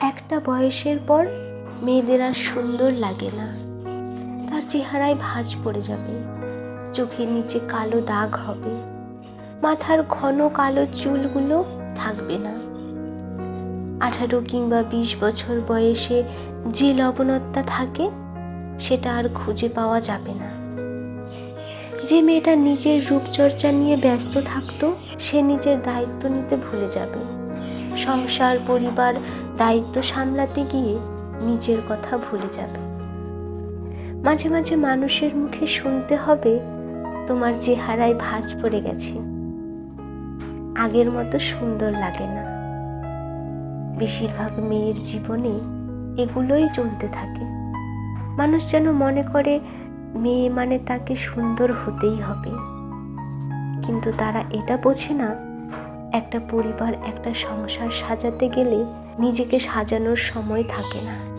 একটা বয়সের পর মেয়েদের আর সুন্দর লাগে না। তার চেহারায় ভাঁজ পড়ে যাবে। চোখের নিচে কালো দাগ হবে। মাথার ঘন কালো চুলগুলো থাকবে না। আঠারো কিংবা বিশ বছর বয়সে যে লবণতা থাকে, সেটা আর খুঁজে পাওয়া যাবে না। যে মেয়েটা নিজের রূপচর্চা নিয়ে ব্যস্ত থাকতো, সে নিজের দায়িত্ব নিতে ভুলে যাবে। সংসার, পরিবার, দায়িত্ব সামলাতে গিয়ে নিজের কথা ভুলে যাবে। মাঝে মাঝে মানুষের মুখে শুনতে হবে, তোমার চেহারায় ভাঁজ পড়ে গেছে। আগের মতো সুন্দর লাগে না। বেশিরভাগ মেয়ের জীবনে এগুলোই চলতে থাকে। মানুষ যেন মনে করে, মেয়ে মানে তাকে সুন্দর হতেই হবে। কিন্তু তারা এটা বোঝে না একটা পরিবার একটা সংসার সাজাতে গেলে নিজেকে সাজানোর সময় থাকে না।